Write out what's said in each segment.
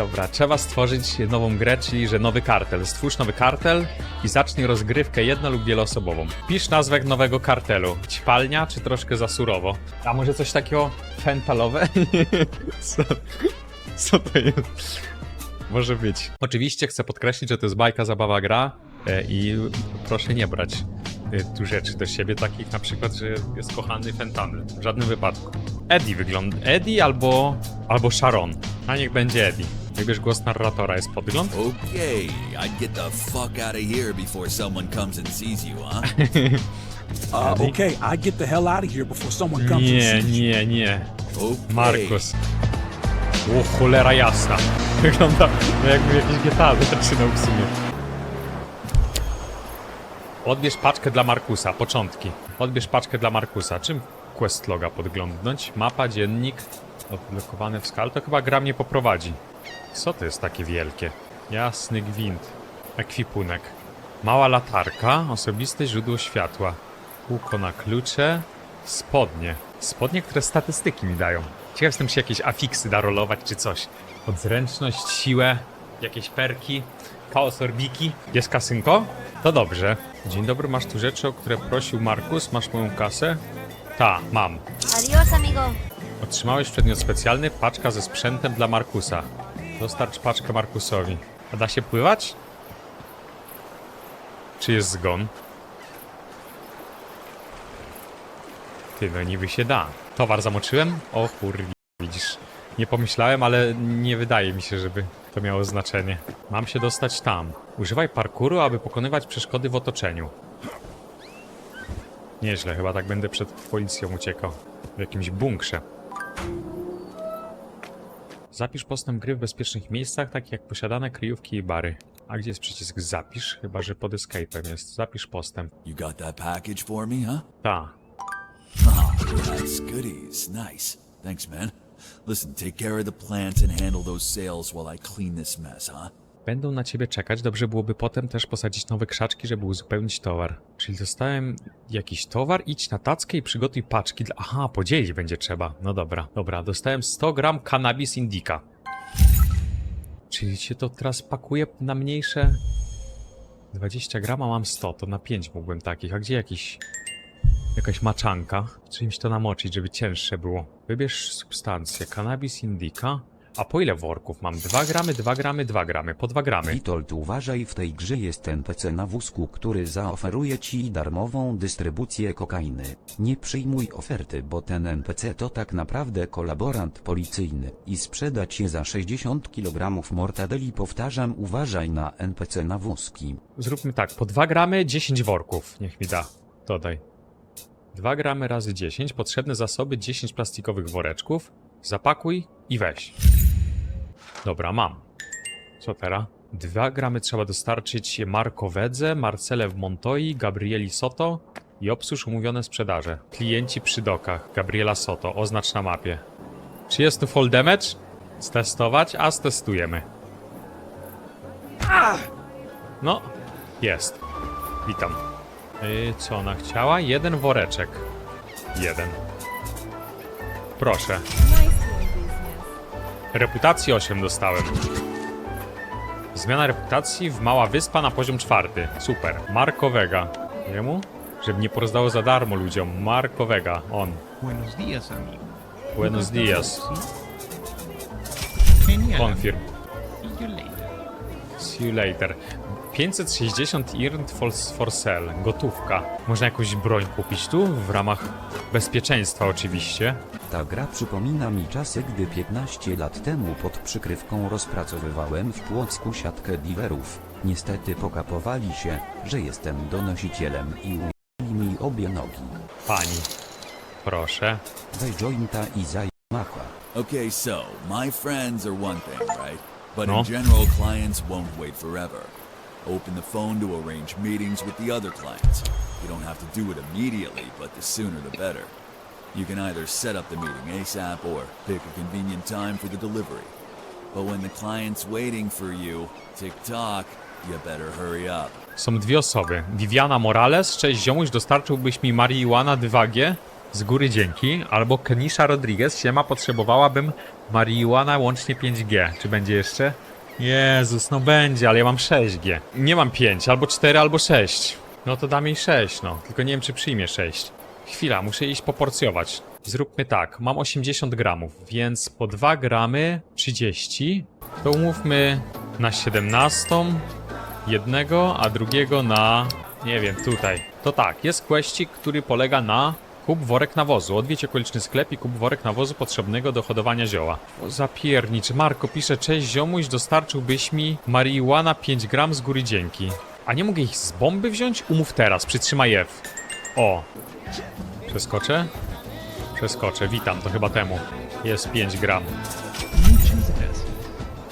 Dobra, trzeba stworzyć nową grę, czyli że nowy kartel. Stwórz nowy kartel i zacznij rozgrywkę jedno lub wieloosobową. Pisz nazwę nowego kartelu. Ćpalnia czy troszkę za surowo? A może coś takiego fentalowe? Co, co to jest? Może być. Oczywiście chcę podkreślić, że to jest bajka, zabawa, gra e, i proszę nie brać e, tu rzeczy do siebie, takich na przykład, że jest kochany fentanyl. W żadnym wypadku. Eddie wygląda. Eddie albo, albo Sharon. A niech będzie Eddie. Wybierz głos narratora, jest podgląd? Okay, I'd get the fuck out of here before someone comes and sees you, huh? Uh, okay, I get the hell out of here before someone comes and Nie, sees you. nie, nie. Okay. Markus. O, cholera jasna. Wygląda no jakby jakieś GTA zaczynał w sumie. Odbierz paczkę dla Markusa, początki. Odbierz paczkę dla Markusa. Czym quest loga podglądnąć? Mapa, dziennik, odblokowany w skal. To chyba gra mnie poprowadzi. Co to jest takie wielkie? Jasny gwint. Ekwipunek. Mała latarka, osobiste źródło światła. Kółko na klucze. Spodnie. Spodnie, które statystyki mi dają. Ciekaw jestem, czy jakieś afiksy da rolować, czy coś. Odzręczność, siłę, jakieś perki, chaos orbiki. Jest kasynko? To dobrze. Dzień dobry, masz tu rzeczy, o które prosił Markus? Masz moją kasę? Ta, mam. Adiós, amigo. Otrzymałeś przedmiot specjalny, paczka ze sprzętem dla Markusa. Dostarcz paczkę Markusowi. A da się pływać? Czy jest zgon? Ty, no niby się da. Towar zamoczyłem? O kurwi, widzisz. Nie pomyślałem, ale nie wydaje mi się, żeby to miało znaczenie. Mam się dostać tam. Używaj parkuru, aby pokonywać przeszkody w otoczeniu. Nieźle, chyba tak będę przed policją uciekał. W jakimś bunkrze. Zapisz postęp gry w bezpiecznych miejscach, takich jak posiadane kryjówki i bary. A gdzie jest przycisk zapisz? Chyba, że pod escape'em jest. Zapisz postęp. You got that package for me, huh? Ta. Oh, that's goodies. Nice. Thanks, man. Listen, take care of the plants and handle those sales while I clean this mess, huh? Będą na ciebie czekać. Dobrze byłoby potem też posadzić nowe krzaczki, żeby uzupełnić towar. Czyli dostałem jakiś towar, idź na tackę i przygotuj paczki dla... Aha, podzielić będzie trzeba. No dobra, dobra. Dostałem 100 gram cannabis indica. Czyli się to teraz pakuje na mniejsze... 20 gram, a mam 100, to na 5 mógłbym takich. A gdzie jakiś... Jakaś maczanka? Czymś to namoczyć, żeby cięższe było. Wybierz substancję. Cannabis indica. A po ile worków mam? 2 gramy, 2 gramy, 2 gramy. Po 2 gramy. Witold uważaj w tej grze jest NPC na wózku, który zaoferuje ci darmową dystrybucję kokainy. Nie przyjmuj oferty, bo ten NPC to tak naprawdę kolaborant policyjny i sprzeda cię za 60 kg mortadeli powtarzam uważaj na NPC na wózki. Zróbmy tak, po 2 gramy 10 worków. Niech mi da. Dodaj. 2 gramy razy 10, potrzebne zasoby 10 plastikowych woreczków. Zapakuj i weź. Dobra, mam. Co teraz? 2 gramy trzeba dostarczyć Marco Wedze, Marcele w Montoi, Gabrieli Soto i obsłuż umówione sprzedaże. Klienci przy dokach. Gabriela Soto, oznacz na mapie. Czy jest tu fall damage? Stestować? A stestujemy. No, jest. Witam. Yy, co ona chciała? Jeden woreczek. Jeden. Proszę. Reputacji 8 dostałem. Zmiana reputacji w Mała Wyspa na poziom czwarty. Super. Marco Vega. Jemu? Żeby nie porozdało za darmo ludziom. Marco Vega. On. Buenos días, amigo. Buenos dias. Confirm. See you later. See you later. 560 IRNT for, for sale. Gotówka. Można jakąś broń kupić tu? W ramach bezpieczeństwa oczywiście. Ta gra przypomina mi czasy, gdy 15 lat temu pod przykrywką rozpracowywałem w Płocku siatkę dealerów. Niestety pokapowali się, że jestem donosicielem i ujęli mi obie nogi. Pani. Proszę. Daj jointa i zaj macha. Okay, so, my friends are one thing, right? But No. in general, clients won't wait forever. Open the phone to arrange meetings with the other clients. You don't have to do it immediately, but the sooner the better. You can either set up the meeting ASAP or pick a convenient time for the delivery. But when the client's waiting for you, tick tock, you better hurry up. Są dwie osoby. Viviana Morales. Cześć ziomuś, dostarczyłbyś mi marihuana 2G? z góry dzięki, albo Kenisha Rodriguez, siema, potrzebowałabym marihuana łącznie 5G. Czy będzie jeszcze? Jezus, no będzie, ale ja mam 6G. Nie mam 5, albo 4, albo 6. No to dam jej 6, no. Tylko nie wiem, czy przyjmie 6. Chwila, muszę iść poporcjować. Zróbmy tak, mam 80 gramów, więc po 2 gramy 30. To umówmy na 17 jednego, a drugiego na... nie wiem, tutaj. To tak, jest questik, który polega na kup worek nawozu. Odwiedź okoliczny sklep i kup worek nawozu potrzebnego do hodowania zioła. O, zapiernicz. Marko pisze, cześć ziomuś, dostarczyłbyś mi marihuana 5 gram z góry dzięki. A nie mogę ich z bomby wziąć? Umów teraz, przytrzymaj F. O. Przeskoczę? Przeskoczę, witam, to chyba temu. Jest 5 gram.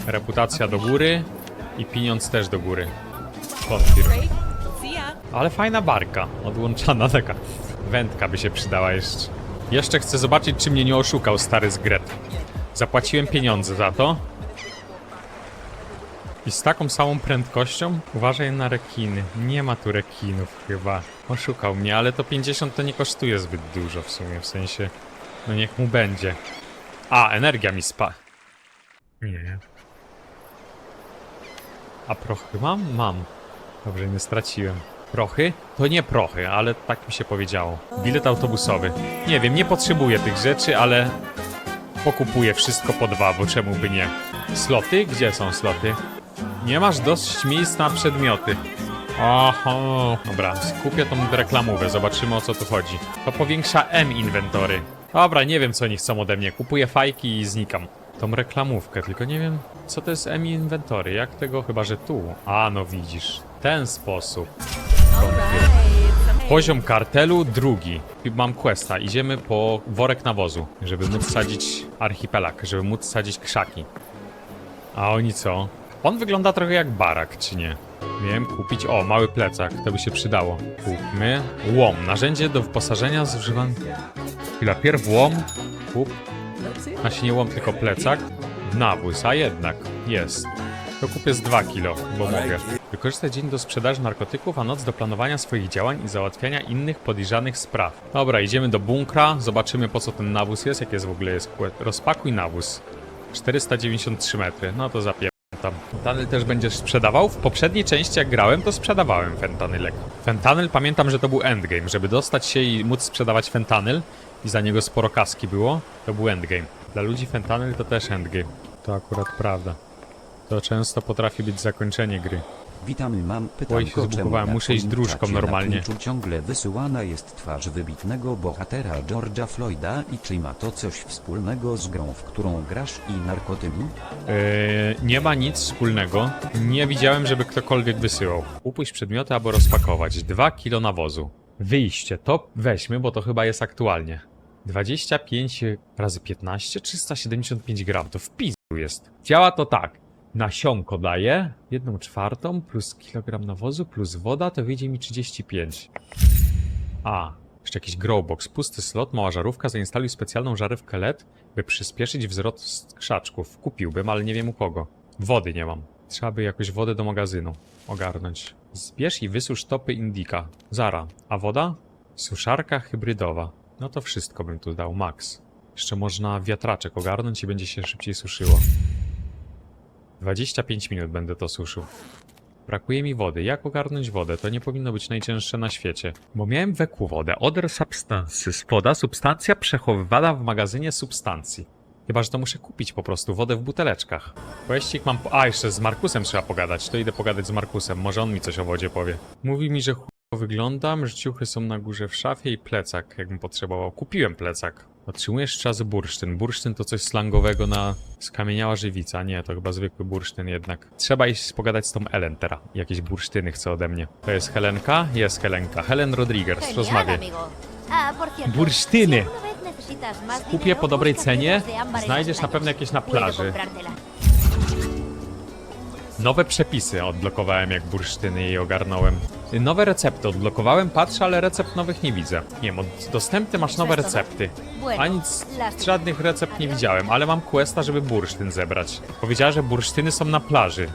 Reputacja do góry i pieniądz też do góry. Ya. Ale fajna barka, odłączana taka. Wędka by się przydała jeszcze. Jeszcze chcę zobaczyć, czy mnie nie oszukał stary z Gret. Zapłaciłem pieniądze za to. I z taką samą prędkością? Uważaj na rekiny. Nie ma tu rekinów chyba. Oszukał mnie, ale to 50 to nie kosztuje zbyt dużo w sumie, w sensie... No niech mu będzie. A, energia mi spa... Nie. A prochy mam? Mam. Dobrze, nie straciłem. Prochy? To nie prochy, ale tak mi się powiedziało. Bilet autobusowy. Nie wiem, nie potrzebuję tych rzeczy, ale pokupuję wszystko po dwa, bo czemu by nie? Sloty? Gdzie są sloty? Nie masz dość miejsc na przedmioty. Oho, dobra, skupię tą reklamówę, zobaczymy o co tu chodzi. To powiększa M inwentory. Dobra, nie wiem co oni chcą ode mnie, kupuję fajki i znikam. Tą reklamówkę, tylko nie wiem co to jest M inwentory, jak tego, chyba że tu. A, no widzisz, ten sposób. Poziom kartelu drugi. Mam questa. Idziemy po worek nawozu, żeby móc sadzić archipelag, żeby móc sadzić krzaki. A oni co? On wygląda trochę jak barak, czy nie? Miałem kupić. O, mały plecak, to by się przydało. Kupmy. Łom. Narzędzie do wyposażenia zużywam. Chwila, pierw łom. Kup. Znaczy nie łom, tylko plecak. Nawóz, a jednak jest. To kupię z 2 kilo, bo mogę. Wykorzystaj dzień do sprzedaży narkotyków, a noc do planowania swoich działań i załatwiania innych podejrzanych spraw. Dobra, idziemy do bunkra, zobaczymy po co ten nawóz jest, jak jest w ogóle jest Rozpakuj nawóz. 493 metry, no to zapieram. Fentanyl też będziesz sprzedawał? W poprzedniej części jak grałem, to sprzedawałem fentanylek. Fentanyl pamiętam, że to był endgame. Żeby dostać się i móc sprzedawać fentanyl i za niego sporo kaski było, to był endgame. Dla ludzi fentanyl to też endgame. To akurat prawda. To często potrafi być zakończenie gry. Witamy, mam Oj, pytanko, czemu zbugowałem, na muszę iść dróżką normalnie. Na ciągle wysyłana jest twarz wybitnego bohatera George'a Floyda i czy ma to coś wspólnego z grą, w którą grasz i narkotymi? Yy, nie ma nic wspólnego. Nie widziałem, żeby ktokolwiek wysyłał. Upuść przedmioty, aby rozpakować. 2 kilo nawozu. Wyjście. To weźmy, bo to chyba jest aktualnie. 25 razy 15, 375 gram. To w pizdu jest. Działa to tak. Nasionko daje, jedną czwartą plus kilogram nawozu plus woda, to wyjdzie mi 35. A, jeszcze jakiś growbox, pusty slot, mała żarówka, zainstaluj specjalną żarówkę LED, by przyspieszyć wzrost krzaczków. Kupiłbym, ale nie wiem u kogo. Wody nie mam. Trzeba by jakoś wodę do magazynu ogarnąć. Zbierz i wysusz topy Indika. Zara. A woda? Suszarka hybrydowa. No to wszystko bym tu dał, max. Jeszcze można wiatraczek ogarnąć i będzie się szybciej suszyło. 25 minut będę to suszył. Brakuje mi wody. Jak ogarnąć wodę? To nie powinno być najcięższe na świecie. Bo miałem weku wodę. Other substances. Woda, substancja przechowywana w magazynie substancji. Chyba, że to muszę kupić po prostu wodę w buteleczkach. Pojeździk mam... Po... A, jeszcze z Markusem trzeba pogadać. To idę pogadać z Markusem. Może on mi coś o wodzie powie. Mówi mi, że chujowo wyglądam, że ciuchy są na górze w szafie i plecak, jakbym potrzebował. Kupiłem plecak. Otrzymujesz trzy razy bursztyn. Bursztyn to coś slangowego na skamieniała żywica. Nie, to chyba zwykły bursztyn jednak. Trzeba iść pogadać z tą Ellen teraz. Jakieś bursztyny chce ode mnie. To jest Helenka? Jest Helenka. Helen Rodriguez. Rozmawiaj. Bursztyny. Kupię po dobrej cenie. Znajdziesz na pewno jakieś na plaży. Nowe przepisy odblokowałem, jak bursztyny jej ogarnąłem. Nowe recepty odblokowałem, patrzę, ale recept nowych nie widzę. Nie wiem, dostępny masz nowe recepty. A nic, żadnych recept nie widziałem, ale mam questa, żeby bursztyn zebrać. Powiedziała, że bursztyny są na plaży.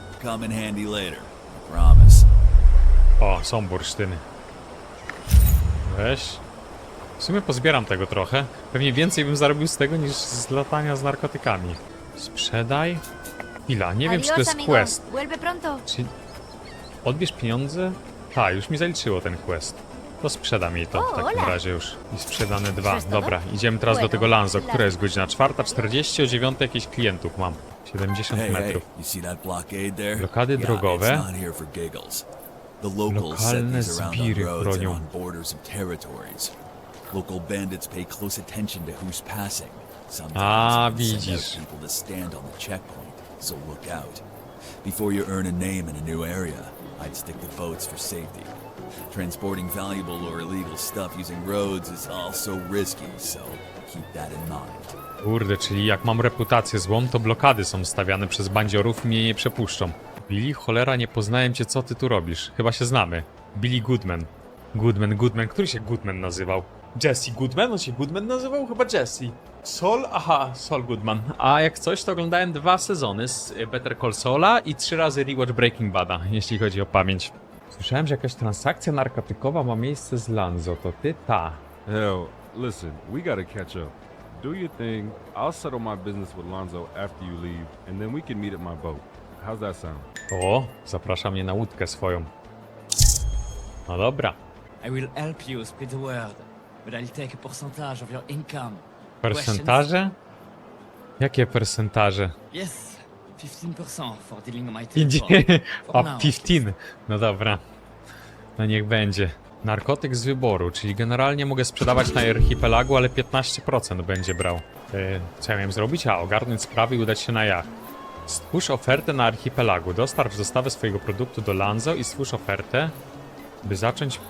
O, są bursztyny. Weź. W sumie pozbieram tego trochę. Pewnie więcej bym zarobił z tego niż z latania z narkotykami. Sprzedaj. Chwila, nie wiem czy to jest quest. Czy... Odbierz pieniądze? Tak, już mi zaliczyło ten quest. To sprzedam jej to w takim razie już. I sprzedane dwa. To, Dobra, no? idziemy teraz do tego Lanzo. Która jest godzina? Czwarta, 40, o 9 jakichś klientów mam. 70 Hey, hey, metrów. Blokady drogowe. Lokalne zbiry territories. Local bandits pay close attention to who's passing. Sometimes A, widzisz. people to stand on the checkpoint, so look out. Before you earn a name in a new area, I'd stick to boats for safety. Transporting valuable or illegal stuff using roads is also risky, so keep that in mind. Kurde, czyli jak mam reputację złą, to blokady są stawiane przez bandziorów i mnie nie przepuszczą. Billy, cholera, nie poznałem cię, co ty tu robisz. Chyba się znamy. Billy Goodman. Goodman, Goodman. Który się Goodman nazywał? Jesse Goodman? On się Goodman nazywał? Chyba Jesse. Sol? Aha, Sol Goodman. A jak coś, to oglądałem dwa sezony z Better Call Saula i trzy razy rewatch Breaking Bada, jeśli chodzi o pamięć. Słyszałem, że jakaś transakcja narkotykowa ma miejsce z Lanzo. To ty? Ta. Hell, listen, we gotta catch up. Do your thing. I'll settle my business with Lonzo after you leave, and then we can meet at my boat. How's that sound? O, zaprasza mnie na łódkę swoją. No dobra. I will help you spread the word, but I'll take a percentage of your income. Persentaże? Jakie persentaże? Yes, 15% for dealing my territory. For A now. 15. No dobra. No niech będzie. Narkotyk z wyboru, czyli generalnie mogę sprzedawać na archipelagu, ale 15% będzie brał. Yy, co ja miałem zrobić? A, ogarnąć sprawy i udać się na jacht. Stwórz ofertę na archipelagu. Dostarcz dostawę swojego produktu do Lanzo i stwórz ofertę, by zacząć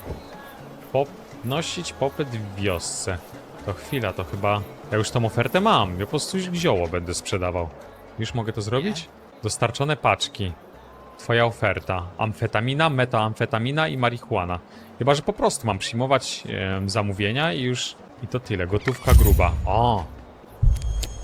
podnosić popyt w wiosce. To chwila, to chyba... Ja już tą ofertę mam. Ja po prostu zioło będę sprzedawał. Już mogę to zrobić? Dostarczone paczki. Twoja oferta. Amfetamina, metaamfetamina i marihuana. Chyba, że po prostu mam przyjmować zamówienia i już... I to tyle. Gotówka gruba. O!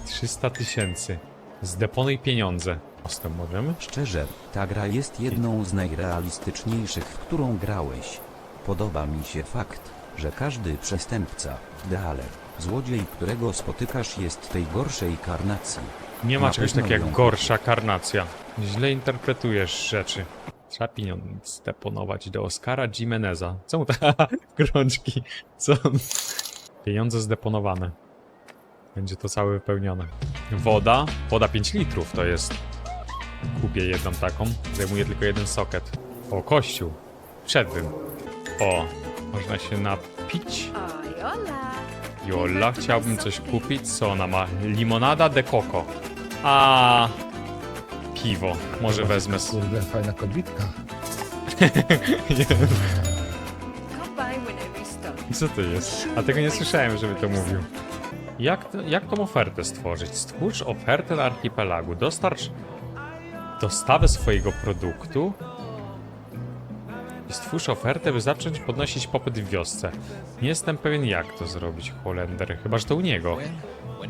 300 tysięcy. Zdeponuj pieniądze. Tym możemy? Szczerze, ta gra jest jedną z najrealistyczniejszych, w którą grałeś. Podoba mi się fakt, że każdy przestępca, dealer, złodziej, którego spotykasz jest tej gorszej karnacji. Nie ma Na czegoś pewno takiego jak gorsza karnacja. Źle interpretujesz rzeczy. Trzeba pieniądze zdeponować do Oscara Jimeneza. Co mu te krączki? Co? Pieniądze zdeponowane. Będzie to całe wypełnione. Woda. Woda 5 litrów to jest. Kupię jedną taką. Zajmuje tylko jeden soket. O, kościół. Wszedłbym. O, można się napić. Hola. Jola, chciałbym coś kupić. Co ona ma? Limonada de coco. A piwo. Może wezmę. s- Kurde, fajna kobitka. Co to jest? A tego nie słyszałem, żeby to mówił. Jak, to, jak tą ofertę stworzyć? Stwórz ofertę na archipelagu. Dostarcz dostawę swojego produktu i stwórz ofertę, by zacząć podnosić popyt w wiosce. Nie jestem pewien, jak to zrobić, Holender. Chyba, że to u niego.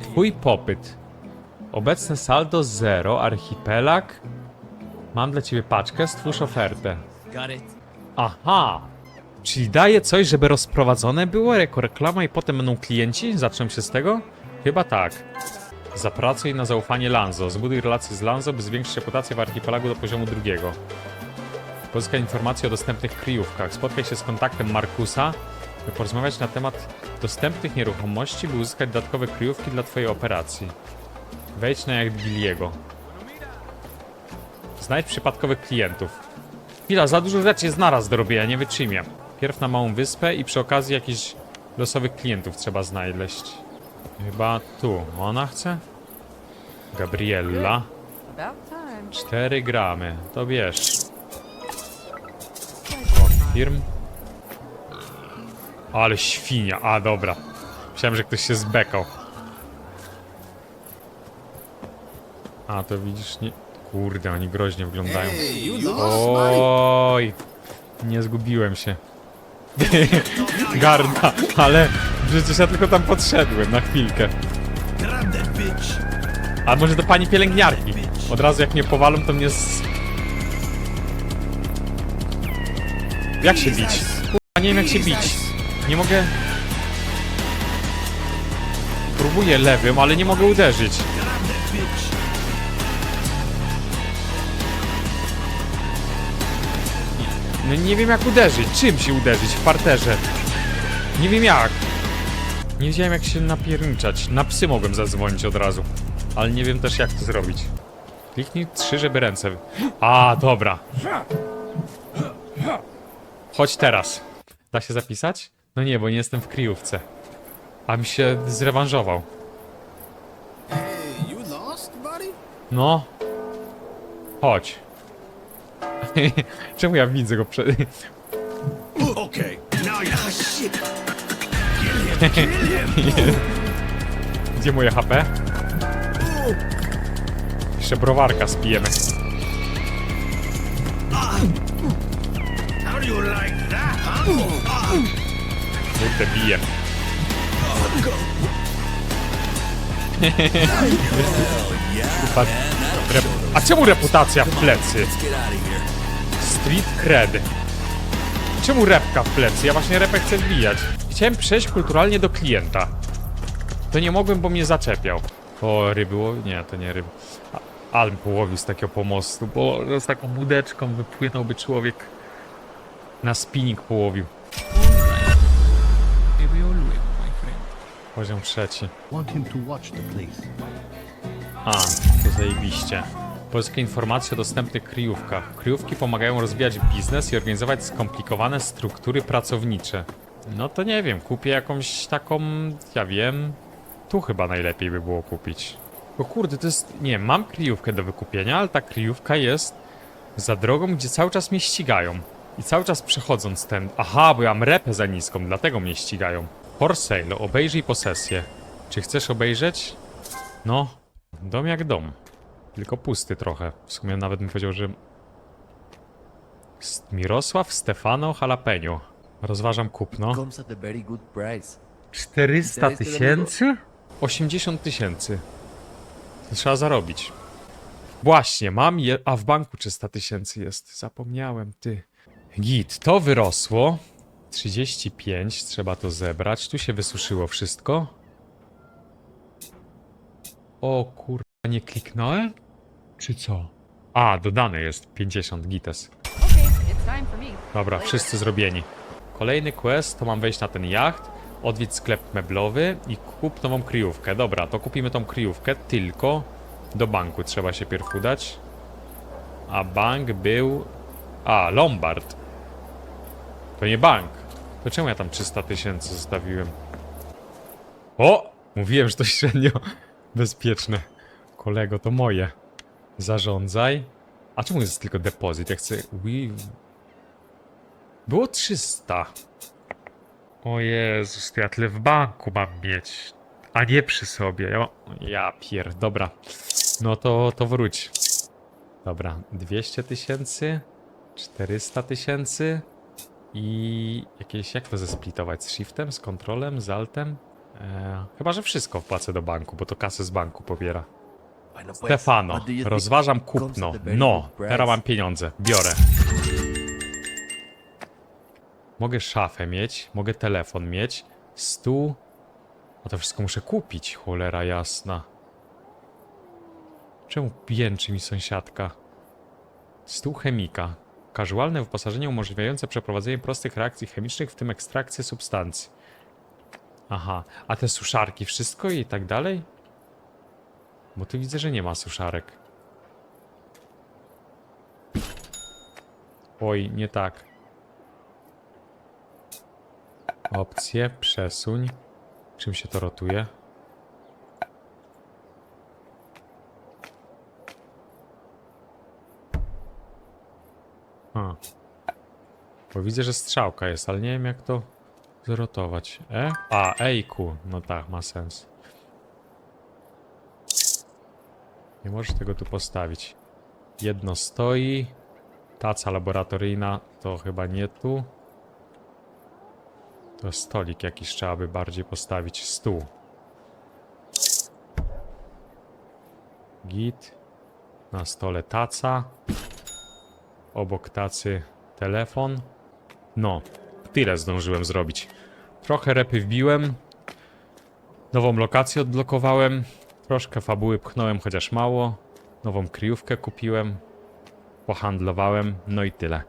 Twój popyt. Obecne saldo 0, archipelag. Mam dla ciebie paczkę, stwórz ofertę. Aha! Czyli daje coś, żeby rozprowadzone było jako reklama i potem będą klienci? Zaczną się z tego? Chyba tak. Zapracuj na zaufanie Lanzo. Zbuduj relacje z Lanzo, by zwiększyć reputację w archipelagu do poziomu drugiego. Pozyskaj informacje o dostępnych kryjówkach. Spotkaj się z kontaktem Markusa, by porozmawiać na temat dostępnych nieruchomości, by uzyskać dodatkowe kryjówki dla twojej operacji. Wejdź na jak Billiego. Znajdź przypadkowych klientów. Chwila, za dużo rzeczy jest naraz do robienia, nie wytrzymię. Pierw na małą wyspę i przy okazji jakichś losowych klientów trzeba znaleźć. Chyba tu. Ona chce? Gabriella. Cztery gramy. To bierz. Firm. Ale świnia. A, dobra. Myślałem, że ktoś się zbekał. A, to widzisz, nie... Kurde, oni groźnie wyglądają. Oj, nie zgubiłem się. Garda, ale przecież ja tylko tam podszedłem na chwilkę. A może do pani pielęgniarki? Od razu jak mnie powalą, to mnie z... Jak się bić? Kurwa, nie wiem jak się bić. Nie mogę... Próbuję lewym, ale nie mogę uderzyć. No nie wiem jak uderzyć. Czym się uderzyć? W parterze. Nie wiem jak. Nie wiedziałem jak się napierniczać. Na psy mogłem zadzwonić od razu. Ale nie wiem też jak to zrobić. Kliknij trzy, żeby ręce... A, dobra. Chodź teraz. Da się zapisać? No nie, bo nie jestem w kryjówce. A mi się zrewanżował. No. Chodź. Czemu ja widzę go przed... You're shit. Gdzie moje HP? Jeszcze browarka spijemy. You like that, huh? Kurde, bije. Kurwa, rep... A czemu reputacja w plecy? Street cred. Czemu repka w plecy? Ja właśnie repę chcę wbijać. Chciałem przejść kulturalnie do klienta. To nie mogłem, bo mnie zaczepiał. O, ryby? Nie, to nie ryby. Alm połowił z takiego pomostu, bo z taką budeczką wypłynąłby człowiek. Na spinning połowił. Poziom trzeci. A, to zajebiście. Polskie informacje o dostępnych kryjówkach. Kryjówki pomagają rozwijać biznes i organizować skomplikowane struktury pracownicze. No to nie wiem, kupię jakąś taką, ja wiem, tu chyba najlepiej by było kupić. Bo kurde, to jest, nie mam kryjówkę do wykupienia, ale ta kryjówka jest za drogą, gdzie cały czas mnie ścigają. I cały czas przechodząc ten, aha, bo ja mam repę za niską, dlatego mnie ścigają. For sale, obejrzyj posesję. Czy chcesz obejrzeć? No, dom jak dom. Tylko pusty trochę. W sumie nawet bym powiedział, że... Mirosław Stefano Jalapeno. Rozważam kupno. Comes at a very good price. 400 tysięcy? 80 tysięcy. Trzeba zarobić. Właśnie, mam je... A w banku 300 tysięcy jest. Zapomniałem, ty. Git, to wyrosło. 35, trzeba to zebrać. Tu się wysuszyło wszystko. O kurwa, nie kliknąłem? Czy co? A, dodane jest 50 gites. Dobra, wszyscy zrobieni. Kolejny quest to mam wejść na ten jacht, odwiedź sklep meblowy i kup nową kryjówkę. Dobra, to kupimy tą kryjówkę, tylko do banku trzeba się pierw udać. A bank był... A, Lombard. To nie bank. To czemu ja tam 300 tysięcy zostawiłem? O! Mówiłem, że to średnio bezpieczne. Kolego, to moje. Zarządzaj. A czemu jest tylko depozyt? Ja chcę... Było 300. O Jezus, to ja tyle w banku mam mieć. A nie przy sobie. Ja, ja pier... Dobra. No to, to wróć. Dobra, 200 tysięcy. 400 tysięcy. I jakieś... Jak to zesplitować? Z shiftem? Z kontrolem? Z altem? Eee, chyba, że wszystko wpłacę do banku, bo to kasę z banku pobiera. Stefano, rozważam kupno. No, teraz mam pieniądze. Biorę. Mogę szafę mieć, mogę telefon mieć, stół. A to wszystko muszę kupić, cholera jasna. Czemu jęczy mi sąsiadka? Stół chemika. Casualne wyposażenie umożliwiające przeprowadzenie prostych reakcji chemicznych, w tym ekstrakcję substancji. Aha, a te suszarki, wszystko i tak dalej? Bo tu widzę, że nie ma suszarek. Oj, nie tak. Opcje, przesuń. Czym się to rotuje? A. Bo widzę, że strzałka jest, ale nie wiem jak to zrotować. E? A, E Q. No tak, ma sens. Nie możesz tego tu postawić. Jedno stoi. Taca laboratoryjna to chyba nie tu. To stolik jakiś trzeba by bardziej postawić. Stół. Git. Na stole taca. Obok tacy telefon. No, tyle zdążyłem zrobić. Trochę repy wbiłem. Nową lokację odblokowałem. Troszkę fabuły pchnąłem, chociaż mało. Nową kryjówkę kupiłem. Pohandlowałem. No i tyle.